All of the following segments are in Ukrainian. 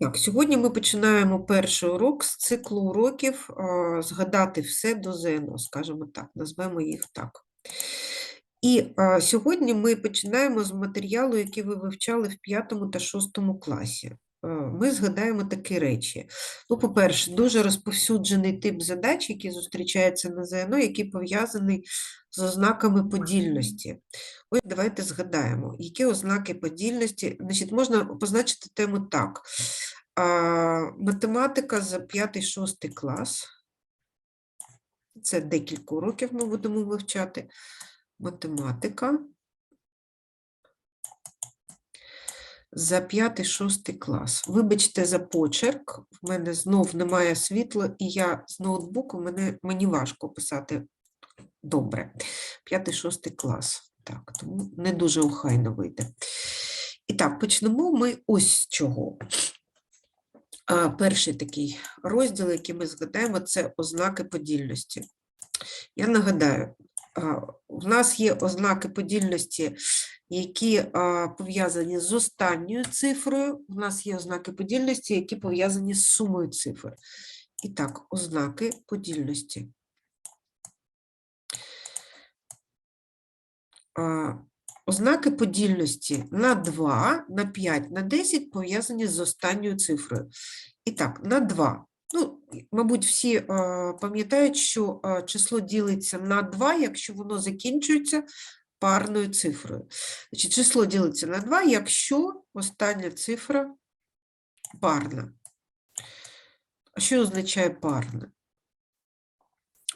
Так, сьогодні ми починаємо перший урок з циклу уроків згадати все до ЗНО, скажімо так, назвемо їх так. І а, сьогодні ми починаємо з матеріалу, який ви вивчали в 5 та 6 класі. Ми згадаємо такі речі. Ну, по-перше, дуже розповсюджений тип задач, який зустрічається на ЗНО, який пов'язаний з ознаками подільності. Ось давайте згадаємо, які ознаки подільності. Значить, можна позначити тему так. А, математика за 5-6 клас. Це декілька уроків ми будемо вивчати. Математика. За 5-6 клас. Вибачте за почерк, в мене знов немає світла, і я з ноутбуку, мене, мені важко писати добре. 5-6 клас. Так, тому не дуже охайно вийде. І так, почнемо ми ось з чого. Перший такий розділ, який ми згадаємо, це ознаки подільності. Я нагадаю, в нас є ознаки подільності, які пов'язані з останньою цифрою. У нас є ознаки подільності, які пов'язані з сумою цифр. І так, ознаки подільності. Ознаки подільності на 2, на 5, на 10 пов'язані з останньою цифрою. І так, на 2. Ну, мабуть, всі е, пам'ятають, що е, число ділиться на 2, якщо воно закінчується парною цифрою. Значить, число ділиться на 2, якщо остання цифра парна. Що означає парна?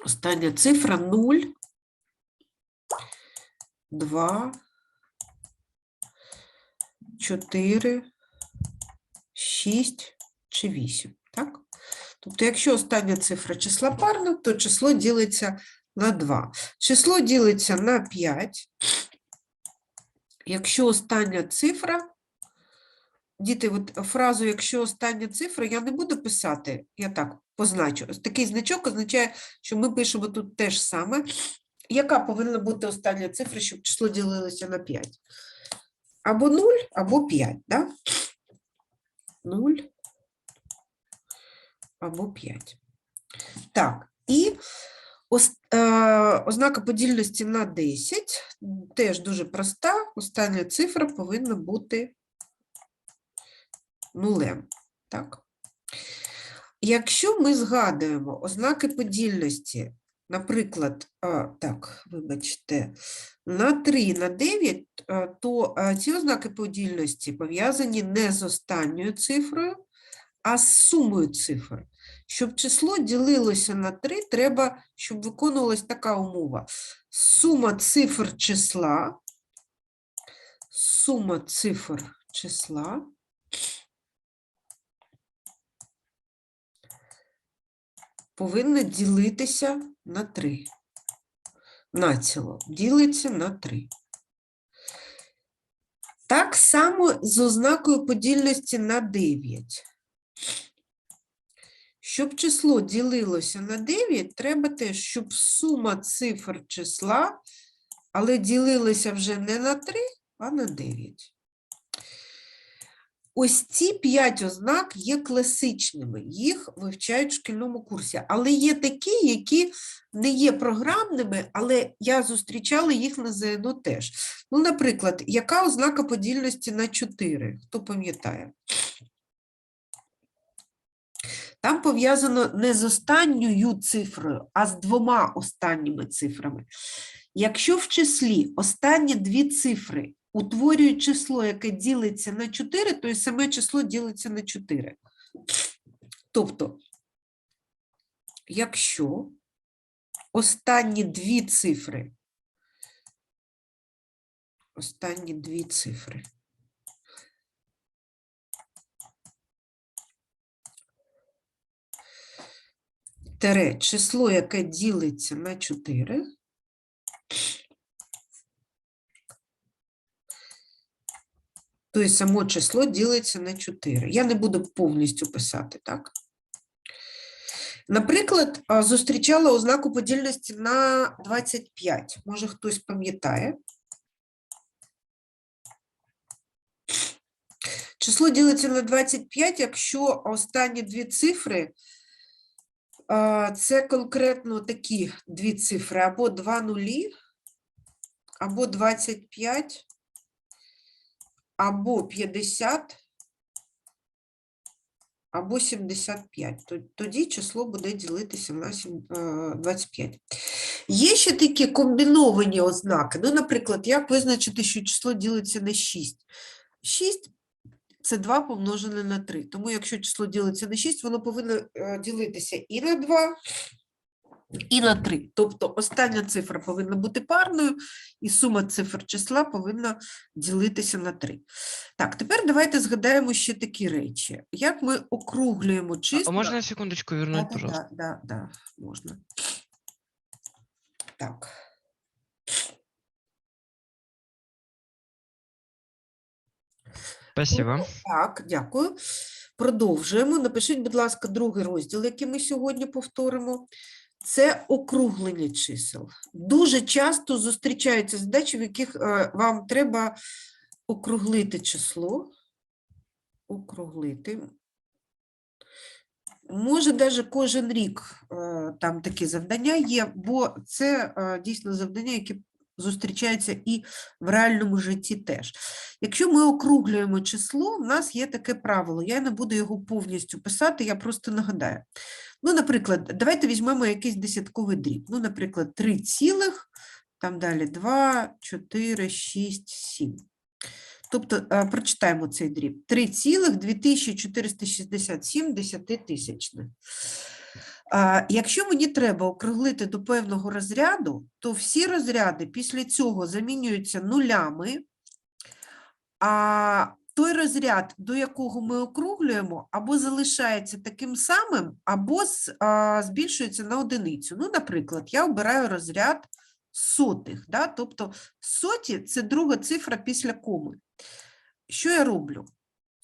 Остання цифра 0, 2, 4, 6 чи 8. Так? Тобто, якщо остання цифра числа парна, то число ділиться на 2. Число ділиться на 5. Якщо остання цифра, діти, от фразу, якщо остання цифра, я не буду писати, я так позначу. Такий значок означає, що ми пишемо тут те ж саме. Яка повинна бути остання цифра, щоб число ділилося на 5? Або 0, або 5, да? 0 або 5. Так, і е, ознака подільності на 10 теж дуже проста. Остання цифра повинна бути нулем. Так? Якщо ми згадуємо ознаки подільності, наприклад, так, вибачте, на 3, на 9, то ці ознаки подільності пов'язані не з останньою цифрою, а з сумою цифр. Щоб число ділилося на 3, треба, щоб виконувалась така умова. Сума цифр числа, сума цифр числа повинна ділитися на 3. Націло ділиться на 3. Так само з ознакою подільності на 9. Щоб число ділилося на 9, треба теж, щоб сума цифр числа, але ділилася вже не на 3, а на 9. Ось ці п'ять ознак є класичними, їх вивчають в шкільному курсі, але є такі, які не є програмними, але я зустрічала їх на ЗНО теж. Ну, наприклад, яка ознака подільності на 4? Хто пам'ятає? Там пов'язано не з останньою цифрою, а з двома останніми цифрами. Якщо в числі останні дві цифри утворюють число, яке ділиться на 4, то і саме число ділиться на 4. Тобто, якщо останні дві цифри, останні дві цифри тере число, яке ділиться на 4, то і само число ділиться на 4. Я не буду повністю писати, так? Наприклад, зустрічала ознаку подільності на 25. Може, хтось пам'ятає. Число ділиться на 25, якщо останні дві цифри це конкретно такі дві цифри, або 2 нулі, або 25, або 50, або 75. Тоді число буде ділитися на е, 25. Є ще такі комбіновані ознаки. Ну, наприклад, як визначити, що число ділиться на 6? 6 це 2 помножене на 3. Тому якщо число ділиться на 6, воно повинно е, ділитися і на 2, і на 3. Тобто остання цифра повинна бути парною, і сума цифр числа повинна ділитися на 3. Так, тепер давайте згадаємо ще такі речі. Як ми округлюємо А числа? можно на секундочку вернуть, Да, пожалуйста? Да, да, да, можна. Так. Спасибо. Так, дякую. Продовжуємо. Напишіть, будь ласка, другий розділ, який ми сьогодні повторимо. Це округлення чисел. Дуже часто зустрічаються задачі, в яких е, вам треба округлити число. Округлити. Може, навіть кожен рік е, там такі завдання є, бо це е, дійсно завдання, які зустрічаються і в реальному житті теж. Якщо ми округлюємо число, в нас є таке правило. Я не буду його повністю писати, я просто нагадаю. Ну, наприклад, давайте візьмемо якийсь десятковий дріб. Ну, наприклад, 3 цілих, там далі 2, 4, 6, 7. Тобто, е, прочитаємо цей дріб. 3,2467 десятитисячних. А, Якщо мені треба округлити до певного розряду, то всі розряди після цього замінюються нулями, а той розряд, до якого ми округлюємо, або залишається таким самим, або збільшується на одиницю. Ну, наприклад, я обираю розряд сотих, да? тобто соті – це друга цифра після коми. Що я роблю?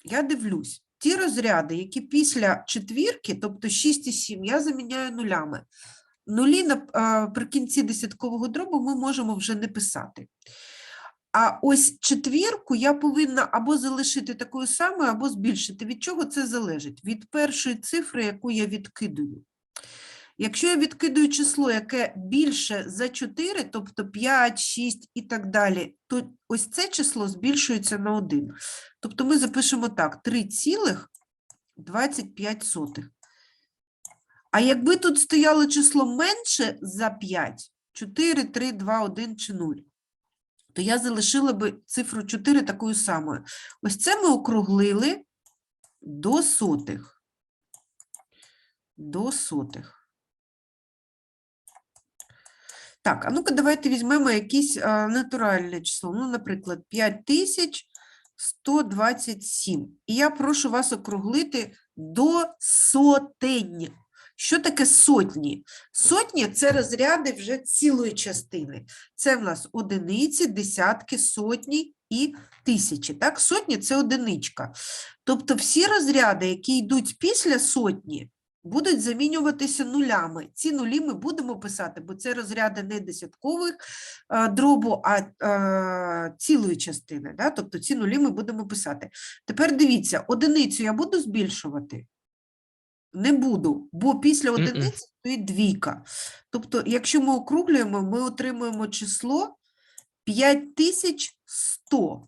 Я дивлюсь, ті розряди, які після четвірки, тобто 6 і 7, я заміняю нулями. Нулі наприкінці десяткового дробу ми можемо вже не писати. А ось четвірку я повинна або залишити такою самою, або збільшити. Від чого це залежить? Від першої цифри, яку я відкидую. Якщо я відкидую число, яке більше за 4, тобто 5, 6 і так далі, то ось це число збільшується на 1. Тобто ми запишемо так: 3,25. А якби тут стояло число менше за 5, 4, 3, 2, 1 чи 0, то я залишила би цифру 4 такою самою. Ось це ми округлили до сотих. До сотих. Так, а ну-ка давайте візьмемо якесь натуральне число. Ну, наприклад, 5127. І я прошу вас округлити до сотень. Що таке сотні? Сотні – це розряди вже цілої частини. Це в нас одиниці, десятки, сотні і тисячі. Так? Сотні – це одиничка. Тобто всі розряди, які йдуть після сотні, будуть замінюватися нулями. Ці нулі ми будемо писати, бо це розряди не десяткових е, дробу, а е, цілої частини. Да? Тобто ці нулі ми будемо писати. Тепер дивіться, одиницю я буду збільшувати? Не буду, бо після Мгм. одиниці стоїть двійка. Тобто, якщо ми округлюємо, ми отримуємо число 5100.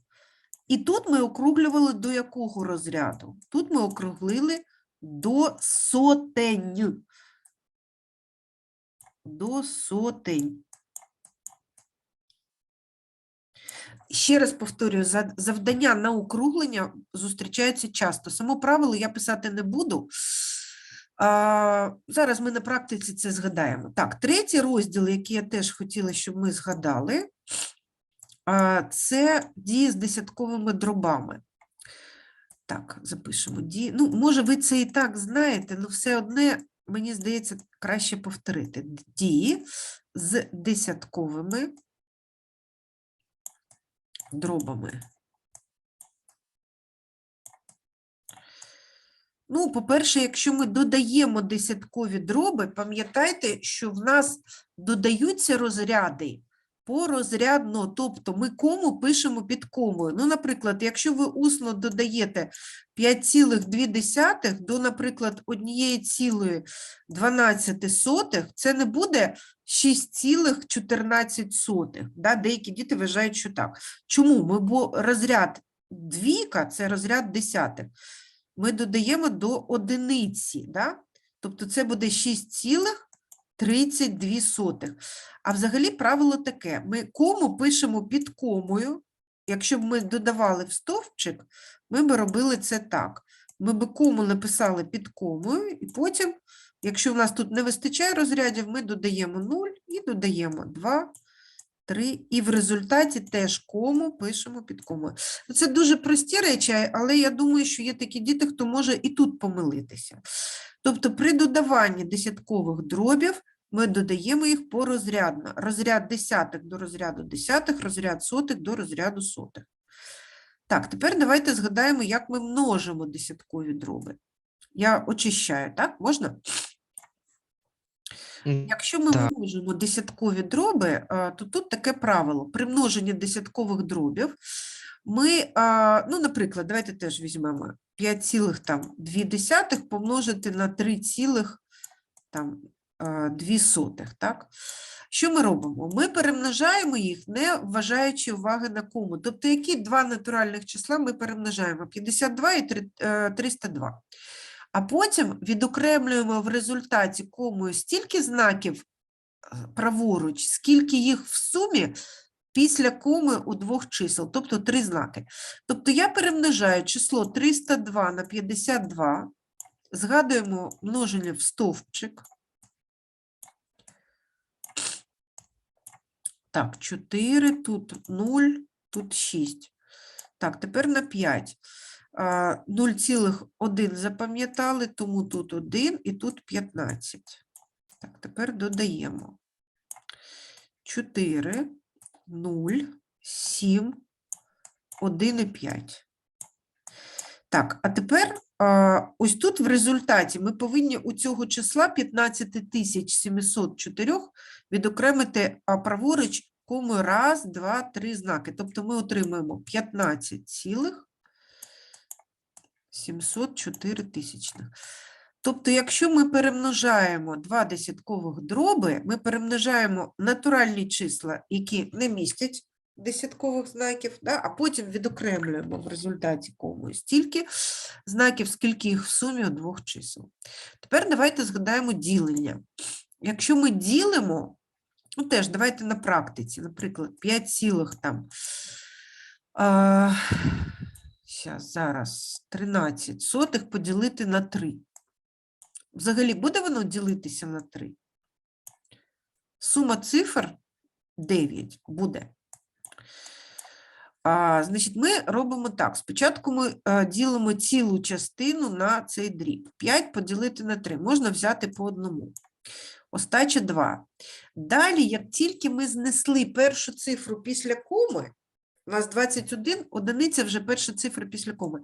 І тут ми округлювали до якого розряду? Тут ми округлили до сотень. До сотень. Ще раз повторюю, за- завдання на округлення зустрічаються часто. Само правило я писати не буду. Зараз ми на практиці це згадаємо. Так, третій розділ, який я теж хотіла, щоб ми згадали, це дії з десятковими дробами. Так, запишемо дії. Ну, може, ви це і так знаєте, але все одне, мені здається, краще повторити. Дії з десятковими дробами. Ну, по-перше, якщо ми додаємо десяткові дроби, пам'ятайте, що в нас додаються розряди порозрядно, тобто ми кому пишемо під комою. Ну, наприклад, якщо ви усно додаєте 5,2 до, наприклад, 1,12, це не буде 6,14. Да? Деякі діти вважають, що так. Чому? Бо розряд двійка – це розряд десятих. Ми додаємо до одиниці, да? тобто це буде 6,32. А взагалі правило таке: ми кому пишемо під комою. Якщо б ми додавали в стовпчик, ми б робили це так. Ми б кому написали під комою, і потім, якщо в нас тут не вистачає розрядів, ми додаємо 0 і додаємо 2, 3, і в результаті теж кому пишемо під комою. Ну, Це дуже прості речі, але я думаю, що є такі діти, хто може і тут помилитися. Тобто при додаванні десяткових дробів ми додаємо їх порозрядно. Розряд десятих до розряду десятих, розряд сотих до розряду сотих. Так, тепер давайте згадаємо, як ми множимо десяткові дроби. Я очищаю, так? Можна? Якщо ми Так. множимо десяткові дроби, е, то тут таке правило. При множенні десяткових дробів ми, ну, наприклад, давайте теж візьмемо 5,2 помножити на 3,2, так? Що ми робимо? Ми перемножаємо їх, не вважаючи уваги на кому. Тобто, які два натуральних числа ми перемножаємо? 52 і е, 302. А потім відокремлюємо в результаті комою стільки знаків е, праворуч, скільки їх в сумі після коми у двох чисел, тобто три знаки. Тобто я перемножаю число 302 на 52, згадуємо множення в стовпчик. Так, 4, тут 0, тут 6. Так, тепер на 5. А, 0,1 запам'ятали, тому тут 1 і тут 15. Так, тепер додаємо. 4, 0, 7, 1 і 5. Так, а тепер ось тут в результаті ми повинні у цього числа 15704 відокремити праворуч комою раз, два, три знаки. Тобто ми отримуємо 15 цілих 704 тисячних. Тобто, якщо ми перемножаємо два десяткових дроби, ми перемножаємо натуральні числа, які не містять десяткових знаків, да, а потім відокремлюємо в результаті комою стільки знаків, скільки їх в сумі у двох чисел. Тепер давайте згадаємо ділення. Якщо ми ділимо, ну теж давайте на практиці, наприклад, 5 цілих там. Зараз 13 сотих поділити на 3. Взагалі буде воно ділитися на 3? Сума цифр 9 буде. А, значить, ми робимо так. Спочатку ми а, ділимо цілу частину на цей дріб. 5 поділити на 3. Можна взяти по одному. Остача 2. Далі, як тільки ми знесли першу цифру після коми, у нас 21, одиниця вже перша цифра після коми.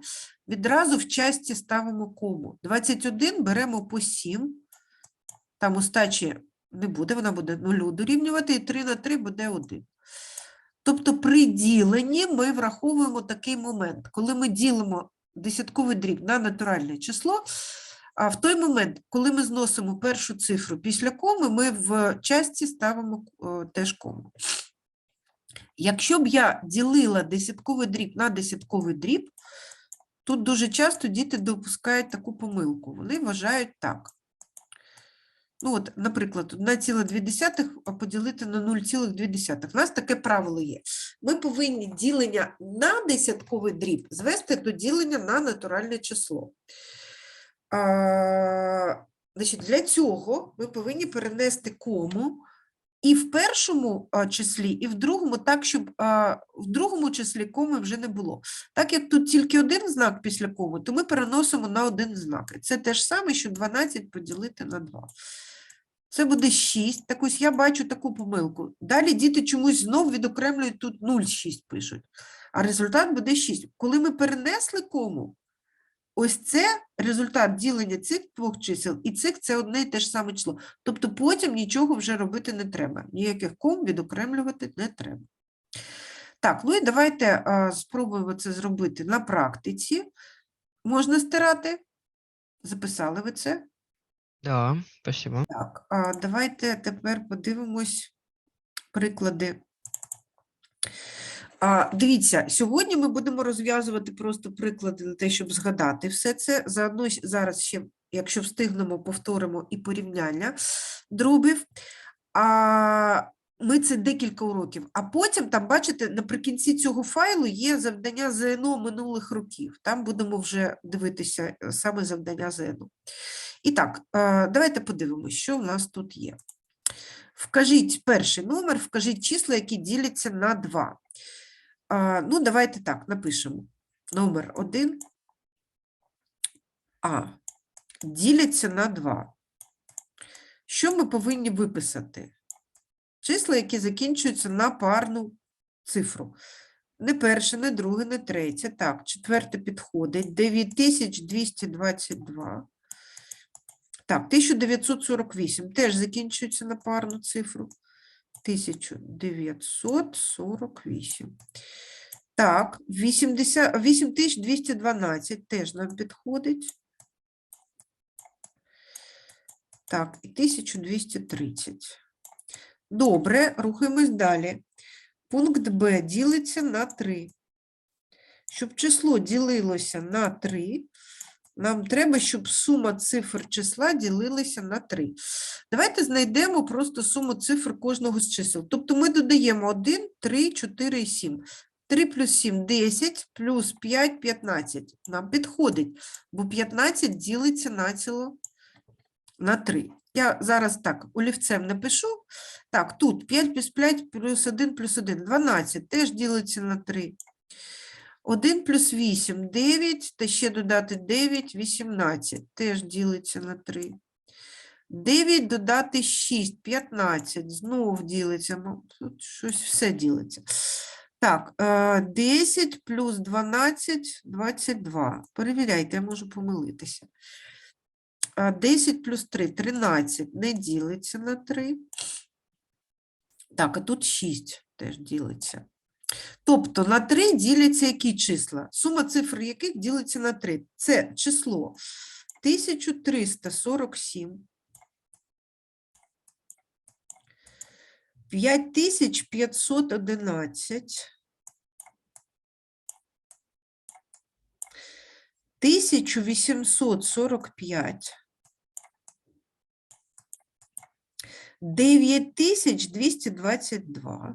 Відразу в часті ставимо кому. 21 беремо по 7. Там остачі не буде, вона буде 0 дорівнювати, і 3 на 3 буде 1. Тобто при діленні ми враховуємо такий момент. Коли ми ділимо десятковий дріб на натуральне число, а в той момент, коли ми зносимо першу цифру після коми, ми в часті ставимо е, теж кому. Якщо б я ділила десятковий дріб на десятковий дріб, тут дуже часто діти допускають таку помилку. Вони вважають так. Ну, от, наприклад, 1,2 поділити на 0,2. У нас таке правило є. Ми повинні ділення на десятковий дріб звести до ділення на натуральне число. А, значить, для цього ми повинні перенести кому і в першому числі, і в другому, так, щоб в другому числі коми вже не було. Так як тут тільки один знак після коми, то ми переносимо на один знак. Це те ж саме, що 12 поділити на 2. Це буде 6. Так ось я бачу таку помилку. Далі діти чомусь знов відокремлюють тут 0,6 пишуть. А результат буде 6. Коли ми перенесли кому, ось це результат ділення цих двох чисел, і цих це одне і те ж саме число. Тобто потім нічого вже робити не треба. Ніяких ком відокремлювати не треба. Так, ну і давайте а, спробуємо це зробити на практиці. Можна стирати? Записали ви це? Да, спасибо. Так, а давайте тепер подивимось приклади. Дивіться, сьогодні ми будемо розв'язувати просто приклади на те, щоб згадати все це. Заодно зараз ще, якщо встигнемо, повторимо і порівняння дробів. А, ми це декілька уроків. А потім, там, бачите, наприкінці цього файлу є завдання ЗНО минулих років. Там будемо вже дивитися е, саме завдання ЗНО. І так, е, давайте подивимось, що в нас тут є. Вкажіть перший номер, вкажіть числа, які діляться на 2. Ну, давайте так, напишемо. Номер 1 А діляться на 2. Що ми повинні виписати? Числа, які закінчуються на парну цифру. Не перше, не друге, не третє. Так, четверте підходить. 9222. Так, 1948 теж закінчується на парну цифру. 1948. Так, 80, 8212 теж нам підходить. Так, і 1230. Добре, рухаємось далі. Пункт Б ділиться на 3. Щоб число ділилося на 3, нам треба, щоб сума цифр числа ділилася на 3. Давайте знайдемо просто суму цифр кожного з чисел. Тобто ми додаємо 1, 3, 4 і 7. 3 плюс 7 – 10, плюс 5 – 15. Нам підходить, бо 15 ділиться націло на 3. Я зараз так олівцем напишу. Так, тут 5 плюс 5 плюс 1 плюс 1 – 12, теж ділиться на 3. 1 плюс 8 – 9, та ще додати 9 – 18, теж ділиться на 3. 9 додати 6 – 15, знов ділиться, ну, тут щось все ділиться. Так, е, 10 плюс 12 – 22. Перевіряйте, я можу помилитися. 10 плюс 3 – 13, не ділиться на 3. Так, а тут 6 теж ділиться. Тобто на 3 діляться які числа? Сума цифр яких ділиться на 3? Це число 1347, 5511, 1845, 9222.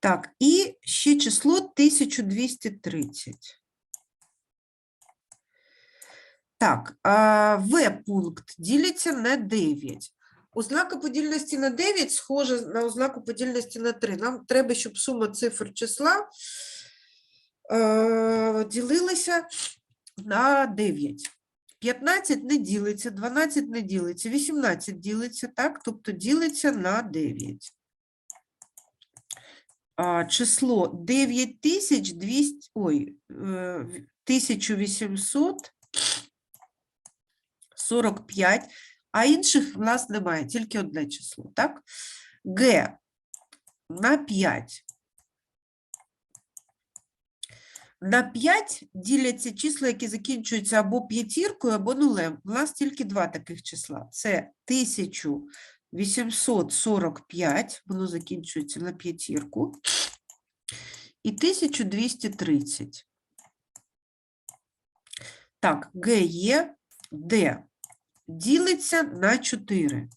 Так, і ще число 1230. Так, В-пункт ділиться на 9. Ознака подільності на 9 схожа на ознаку подільності на 3. Нам треба, щоб сума цифр числа ділилася на 9. 15 не ділиться, 12 не ділиться, 18 ділиться, так? Тобто ділиться на 9 а, число 9200, ой, е, 1845, а інших в нас немає, тільки одне число, так? Г на 5. На 5 діляться числа, які закінчуються або п'ятіркою, або нулем. У нас тільки два таких числа. Це 1845, воно закінчується на п'ятірку, і 1230. Так, Г є, Д ділиться на 4.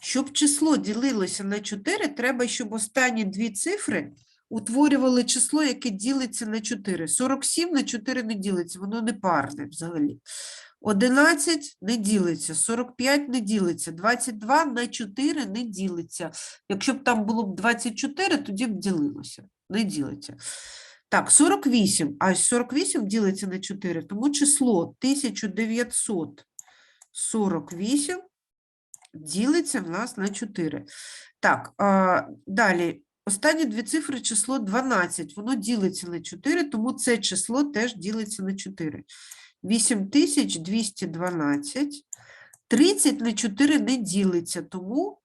Щоб число ділилося на 4, треба, щоб останні дві цифри утворювали число, яке ділиться на 4. 47 на 4 не ділиться, воно не парне взагалі. 11 не ділиться, 45 не ділиться, 22 на 4 не ділиться. Якщо б там було б 24, тоді б ділилося. Не ділиться. Так, 48, а 48 ділиться на 4, тому число 1948 ділиться в нас на 4. Так, далі останні дві цифри число 12. Воно ділиться на 4, тому це число теж ділиться на 4. 8212. 30 на 4 не ділиться, тому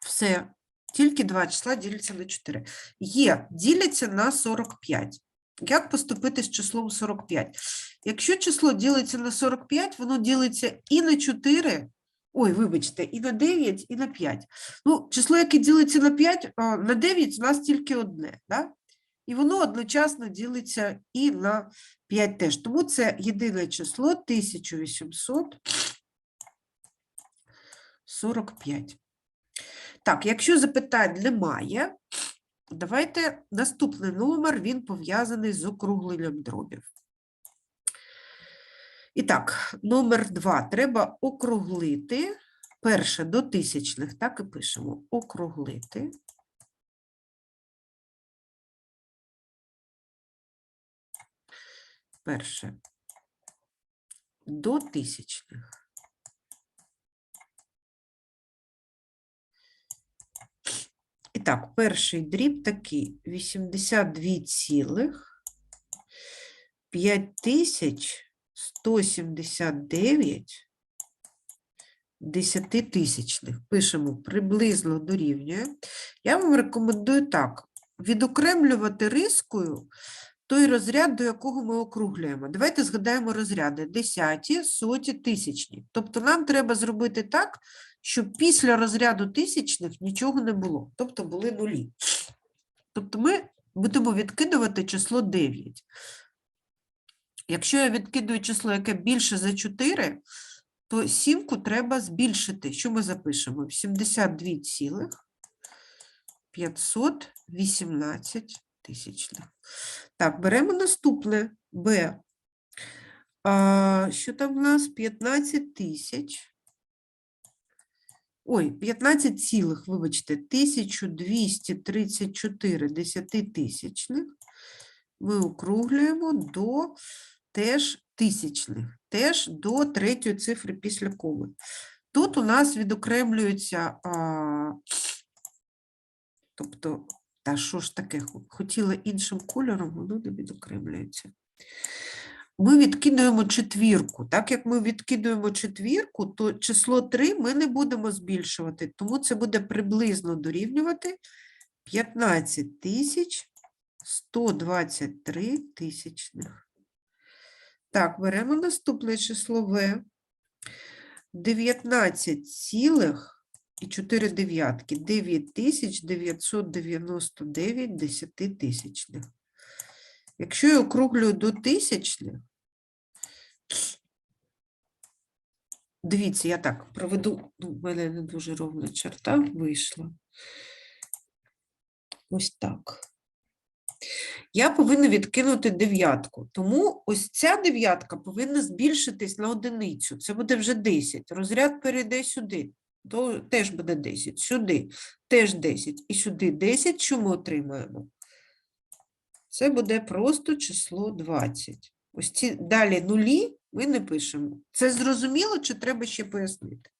все. Тільки два числа діляться на 4. Є, діляться на 45. Як поступити з числом 45? Якщо число ділиться на 45, воно ділиться і на 4, ой, вибачте, і на 9, і на 5. Ну, число, яке ділиться на 5, на 9 у нас тільки одне, да? І воно одночасно ділиться і на 5 теж. Тому це єдине число 1845. Так, якщо запитань немає, давайте наступний номер, він пов'язаний з округленням дробів. І так, номер 2 треба округлити. Перше до тисячних, так і пишемо. Округлити. Перше до тисячних. І так, перший дріб такий 82 цілих 5179 десятитисячних. Пишемо приблизно дорівнює. Я вам рекомендую так: відокремлювати рискою той розряд, до якого ми округлюємо. Давайте згадаємо розряди: десяті, соті, тисячні. Тобто нам треба зробити так, щоб після розряду тисячних нічого не було, тобто були нулі. Тобто ми будемо відкидувати число 9. Якщо я відкидую число, яке більше за 4, то сімку треба збільшити. Що ми запишемо? 72 цілих 518 тисячних. Так, беремо наступне Б. Що там в нас? 15 тисяч. Ой, 15 цілих, вибачте, 1234 десятитисячних ми округлюємо до теж тисячних, теж до третьої цифри після коми. Тут у нас відокремлюється, а, тобто, та що ж таке, хотіла іншим кольором, воно не відокремлюється. Ми відкидуємо четвірку. Так як ми відкидуємо четвірку, то число 3 ми не будемо збільшувати, тому це буде приблизно дорівнювати 15 тисяч 123 тисячних. Так, беремо наступне число В. 19 цілих і 4 дев'ятки. 9999 десятитисячних. Якщо я округлюю до тисячних, дивіться, я так проведу, ну, в мене не дуже ровна черта вийшла. Ось так. Я повинна відкинути дев'ятку, тому ось ця дев'ятка повинна збільшитись на одиницю. Це буде вже 10. Розряд перейде сюди, то теж буде 10. Сюди теж 10. І сюди 10. Що ми отримаємо? Це буде просто число 20. Ось ці далі нулі ми не пишемо. Це зрозуміло, чи треба ще пояснити?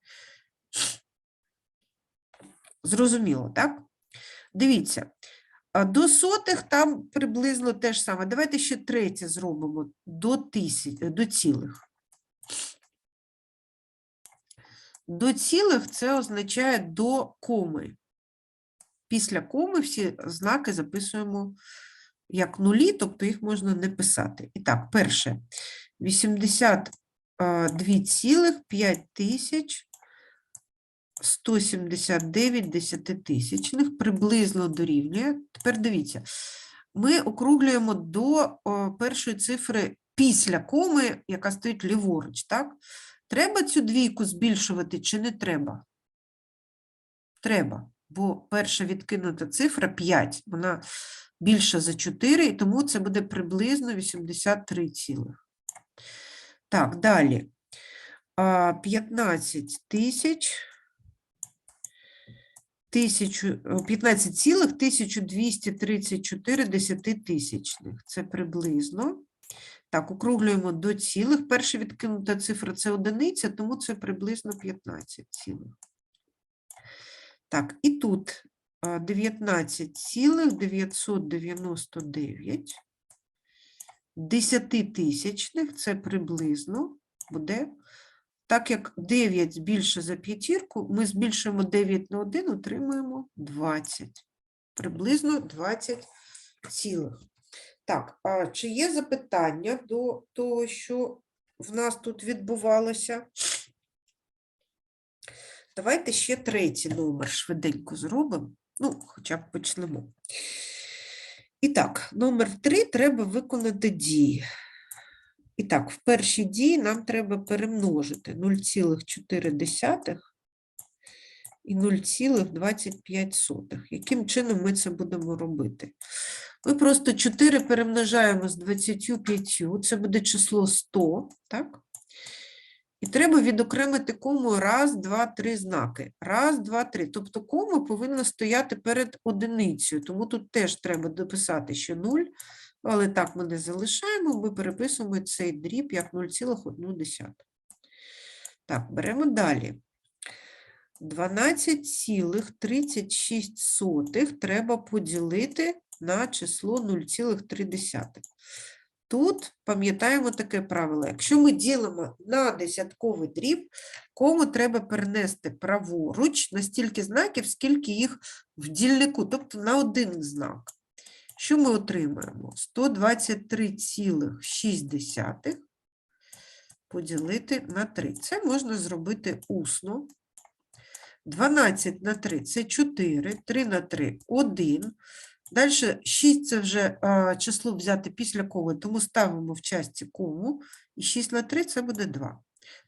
Зрозуміло, так? Дивіться, до сотих там приблизно те ж саме. Давайте ще третє зробимо до тисяч, до цілих. До цілих це означає до коми. Після коми всі знаки записуємо як нулі, тобто їх можна не писати. І так, перше, 82,5 тисяч 179 десятитисячних приблизно дорівнює. Тепер дивіться, ми округлюємо до о, першої цифри після коми, яка стоїть ліворуч, так? Треба цю двійку збільшувати чи не треба? Треба, бо перша відкинута цифра 5, вона більша за 4, і тому це буде приблизно 83 цілих. Так, далі. 15 тисяч. Тисячу, о, 15 цілих 1234 десятитисячних. Це приблизно. Так, округлюємо до цілих. Перша відкинута цифра – це одиниця, тому це приблизно 15 цілих. Так, і тут 19,999 десятитисячних, це приблизно буде. Так як 9 більше за п'ятірку, ми збільшуємо 9 на 1, отримуємо 20. Приблизно 20 цілих. Так, а чи є запитання до того, що в нас тут відбувалося? Давайте ще третій номер швиденько зробимо. Ну, хоча б почнемо. І так, номер 3 треба виконати дії. І так, в першій дії нам треба перемножити 0,4 і 0,25. Яким чином ми це будемо робити? Ми просто 4 перемножаємо з 25, це буде число 100, так? І треба відокремити кому раз, два, три знаки. Раз, два, три. Тобто кому повинна стояти перед одиницею. Тому тут теж треба дописати, що 0, але так ми не залишаємо, ми переписуємо цей дріб як 0,1. Так, беремо далі. 12,36 треба поділити на число 0,3. Тут пам'ятаємо таке правило. Якщо ми ділимо на десятковий дріб, кому треба перенести праворуч на стільки знаків, скільки їх в дільнику, тобто на один знак. Що ми отримаємо? 123,6 поділити на 3. Це можна зробити усно. 12 на 3 – це 4, 3 на 3 – 1. Далі 6 – це вже а, число взяти після коми, тому ставимо в часті кому, і 6 на 3 – це буде 2.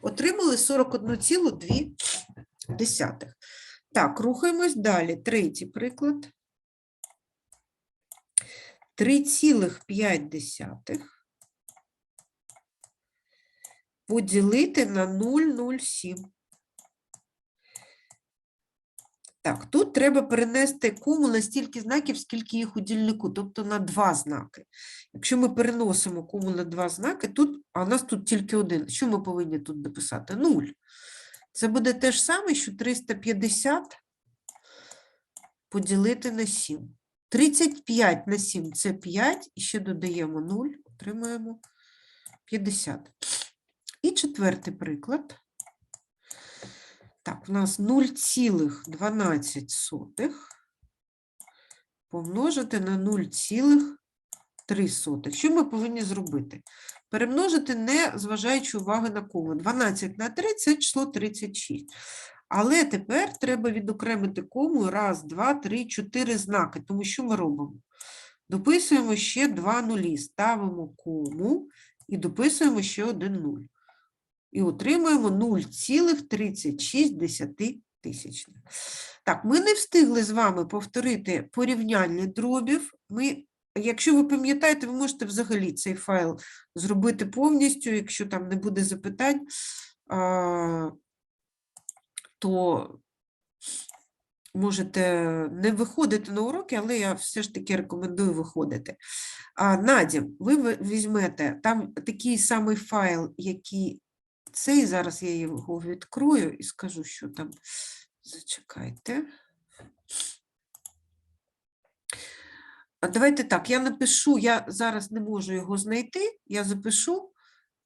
Отримали 41,2. Так, рухаємось далі. Третій приклад. 3,5 поділити на 0,07. Так, тут треба перенести кому на стільки знаків, скільки їх у дільнику, тобто на два знаки. Якщо ми переносимо кому на два знаки, тут, а у нас тут тільки один. Що ми повинні тут дописати? 0. Це буде те ж саме, що 350 поділити на 7. 35 на 7 – це 5, і ще додаємо 0, отримаємо 50. І четвертий приклад. Так, у нас 0,12 помножити на 0,3. Що ми повинні зробити? Перемножити, не зважаючи уваги на кому. 12 на 3 – це число 36. Але тепер треба відокремити кому раз, два, три, чотири знаки. Тому що ми робимо? Дописуємо ще два нулі, ставимо кому і дописуємо ще один нуль. І отримуємо 0,36 тисячних. Так, ми не встигли з вами повторити порівняння дробів. Ми, якщо ви пам'ятаєте, ви можете взагалі цей файл зробити повністю, якщо там не буде запитань, то можете не виходити на уроки, але я все ж таки рекомендую виходити. Ви ви візьмете там такий самий файл, який цей, зараз я його відкрою і скажу, що там. Зачекайте. А Давайте так, я напишу, я зараз не можу його знайти, я запишу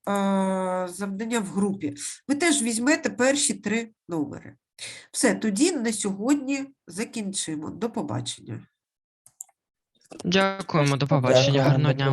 а, завдання в групі. Ви теж візьмете перші три номери. Все, тоді на сьогодні закінчимо. До побачення. Дякуємо, до побачення. Дякую, Гарного дня.